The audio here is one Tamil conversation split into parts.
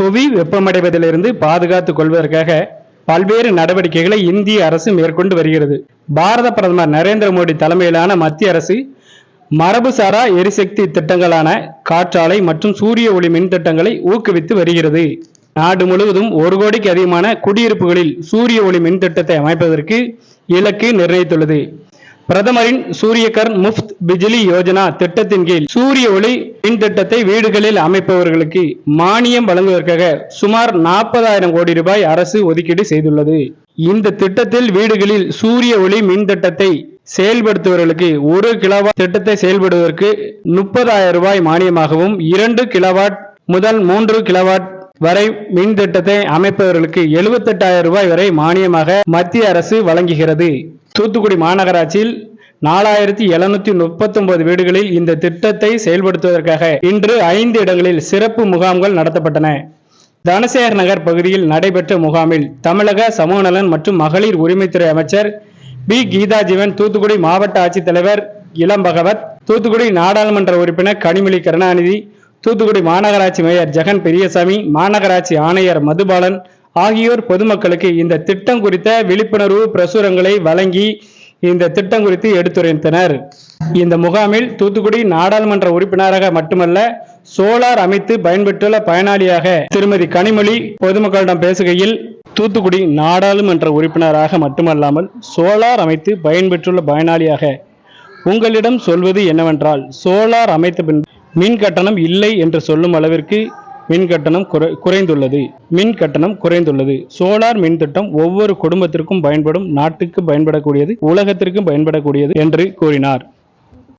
புவி வெப்பமடைவதிலிருந்து பாதுகாத்துக் கொள்வதற்காக பல்வேறு நடவடிக்கைகளை இந்திய அரசு மேற்கொண்டு வருகிறது. பாரத பிரதமர் நரேந்திர மோடி தலைமையிலான மத்திய அரசு மரபுசாரா எரிசக்தி திட்டங்களான காற்றாலை மற்றும் சூரிய ஒளி மின் திட்டங்களை ஊக்குவித்து வருகிறது. நாடு முழுவதும் ஒரு கோடிக்கு அதிகமான குடியிருப்புகளில் சூரிய ஒளி மின் திட்டத்தை அமைப்பதற்கு இலக்கு நிர்ணயித்துள்ளது. பிரதமரின் சூரியகர் முஃப்த் பிஜிலி யோஜனா திட்டத்தின் கீழ் சூரிய ஒளி மின் திட்டத்தை வீடுகளில் அமைப்பவர்களுக்கு மானியம் வழங்குவதற்காக சுமார் நாற்பதாயிரம் கோடி ரூபாய் அரசு ஒதுக்கீடு செய்துள்ளது. இந்த திட்டத்தில் வீடுகளில் சூரிய ஒளி மின் திட்டத்தை செயல்படுத்துபவர்களுக்கு ஒரு கிலோவாட் திட்டத்தை செயல்படுவதற்கு முப்பதாயிரம் ரூபாய் மானியமாகவும் இரண்டு கிலோவாட் முதல் மூன்று கிலோவாட் வரை மின் திட்டத்தை அமைப்பவர்களுக்கு எழுபத்தெட்டாயிரம் ரூபாய் வரை மானியமாக மத்திய அரசு வழங்குகிறது. தூத்துக்குடி மாநகராட்சியில் நாலாயிரத்தி எழுநூத்தி முப்பத்தொன்பது வீடுகளில் இந்த திட்டத்தை செயல்படுத்துவதற்காக இன்று ஐந்து இடங்களில் சிறப்பு முகாம்கள் நடத்தப்பட்டன. தனசேகர் நகர் பகுதியில் நடைபெற்ற முகாமில் தமிழக சமூக நலன் மற்றும் மகளிர் உரிமைத்துறை அமைச்சர் பி. கீதா ஜீவன் தூத்துக்குடி மாவட்ட ஆட்சித்தலைவர் இளம் பகவத் தூத்துக்குடி நாடாளுமன்ற உறுப்பினர் கனிமொழி கருணாநிதி தூத்துக்குடி மாநகராட்சி மேயர் ஜெகன் பெரியசாமி மாநகராட்சி ஆணையர் மதுபாலன் ஆகியோர் பொதுமக்களுக்கு இந்த திட்டம் குறித்த விழிப்புணர்வு பிரசுரங்களை வழங்கி இந்த திட்டம் குறித்து எடுத்துரைத்தனர். இந்த முகாமில் தூத்துக்குடி நாடாளுமன்ற உறுப்பினராக மட்டுமல்ல சோலார் அமைத்து பயன்பெற்றுள்ள பயனாளியாக திருமதி கனிமொழி பொதுமக்களிடம் பேசுகையில் தூத்துக்குடி நாடாளுமன்ற உறுப்பினராக மட்டுமல்லாமல் சோலார் அமைத்து பயன்பெற்றுள்ள பயனாளியாக உங்களிடம் சொல்வது என்னவென்றால் சோலார் அமைத்த பின் மின் கட்டணம் இல்லை என்று சொல்லும் அளவிற்கு மின் கட்டணம் குறை- குறைந்துள்ளது. மின் கட்டணம் குறைந்துள்ளது. சோலார் மின் திட்டம் ஒவ்வொரு குடும்பத்திற்கும் பயன்படும் நாட்டுக்கு பயன்படக்கூடியது உலகத்திற்கும் பயன்படக்கூடியது என்று கூறினார்.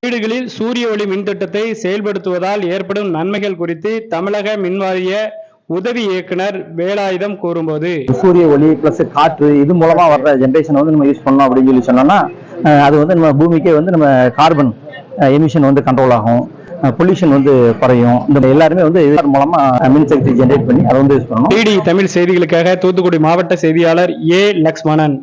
வீடுகளில் சூரிய ஒளி மின் திட்டத்தை செயல்படுத்துவதால் ஏற்படும் நன்மைகள் குறித்து தமிழக மின்வாரிய உதவி இயக்குனர் வேலாயுதம் கூறும்போது சூரிய ஒளி ப்ளஸ் காற்று இது மூலமா வர்ற ஜென்ரேஷன் வந்து நம்ம யூஸ் பண்ணோம் அப்படின்னு சொல்லி சொன்னோம்னா அது வந்து நம்ம பூமிக்கே வந்து நம்ம கார்பன் எமிஷன் வந்து கண்ட்ரோல் ஆகும். பொல்யூஷன் வந்து குறையும். இந்த எல்லாருமே வந்து இதன் மூலமா மின்சக்தி ஜென்ரேட் பண்ணி அதை வந்து யூஸ் பண்ணணும். டிடி தமிழ் செய்திகளுக்காக தூத்துக்குடி மாவட்ட செய்தியாளர் ஏ லக்ஷ்மணன்.